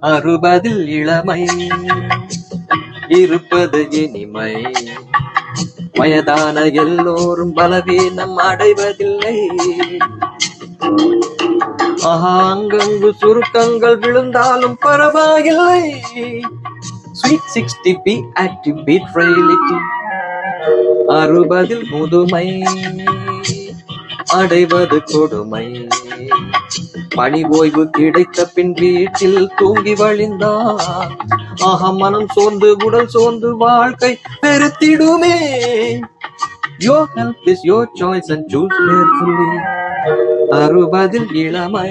அறுபதில் இளமை இருப்பது இனிமை. வயதான எல்லோரும் பலவீனம் அடைவதில்லை. ஆஹா அங்கங்கு சுருக்கங்கள் விழுந்தாலும் பரவாயில்லை. Sweet sixty be active beat frailty அறுபதில் முதுமை அடைவது கொடுமை. பணி ஓய்வு கிடைத்த பின் வீட்டில் தூங்கி வழிந்தார் ஆக மனம் சோர்ந்து உடல் சோர்ந்து வாழ்க்கை பெருத்திடுமே Your health is your choice and choose carefully. அறுபதில் இளமை.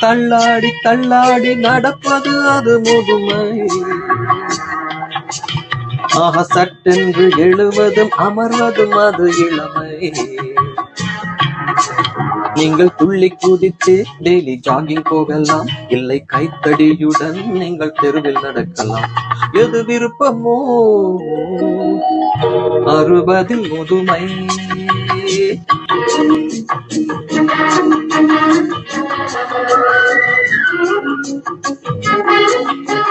தள்ளாடி தள்ளாடி நடப்பது அது முதுமை. ஆக சட்டென்று எழுவதும் அமர்வதும் அது இளமை. நீங்கள் துள்ளி குதித்து டெய்லி ஜாகிங் போகலாம். இல்லை கைத்தடியுடன் நீங்கள் தெருவில் நடக்கலாம். எது விருப்பமோ? அறுபதில் முதுமை. Thank you.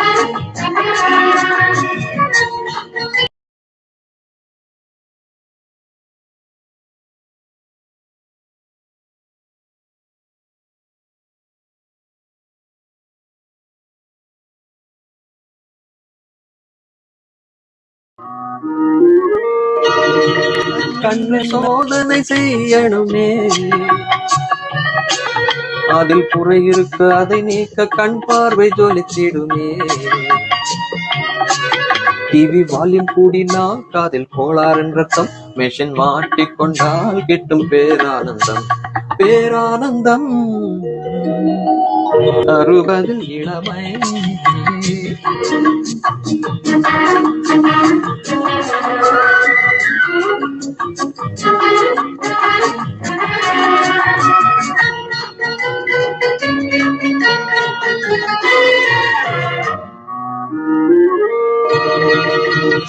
கண்ணு சோதனை செய்யணுமே. அதில் குறை இருக்க அதை நீக்க கண் பார்வை ஜொலித்திடுமே டிவி வால்யூம் கூடினா காதில் கோளாறின் ரத்தம் மெஷின் மாட்டிக்கொண்டால் கிட்டும் பேரானந்தம் பேரானந்தம். அறுபதில் இளமை.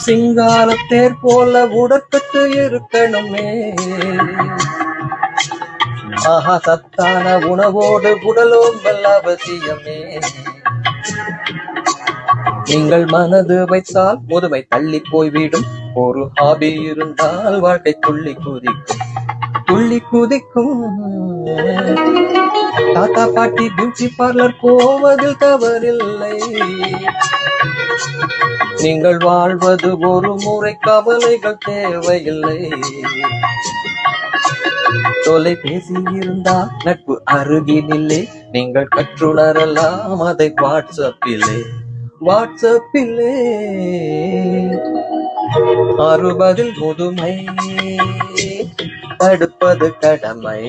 சிங்காரத்தேர் போல உடற்பட்டு இருக்கணுமே. ஆஹா சத்தான உணவோடு உடலோம்பல் அவசியமே. நீங்கள் மனது வைத்தால் முதுமை தள்ளி போய்விடும். ஒரு ஹாபி இருந்தால் வாழ்க்கை துள்ளி குதிக்கும். துள்ளி குதிக்கும். தாத்தா பாட்டி பியூட்டி பார்லர் போவதில் தவறில்லை. நீங்கள் வாழ்வது ஒரு முறை கவலைகள் தேவையில்லை. தொலைபேசி இருந்தால் நட்பு அருகினில்லை நீங்கள் கற்றுணரலாம் அதை வாட்ஸ்அப்பிலே. வாட்ஸ்அப்பிலே. அறுபதில் முதுமை. தடுப்பது கடமை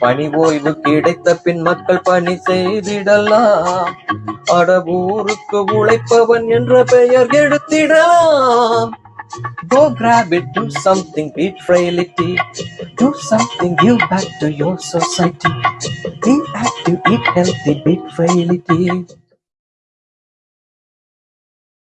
பணி ஓய்வு கிடைத்த பின் மக்கள் பணி செய்திடலாம் அடவூருக்கு உழைப்பவன் என்ற பெயர் எடுத்திடலாம் Go grab it, do something, beat frailty. Do something, give back to your society. Be active, eat healthy, beat frailty.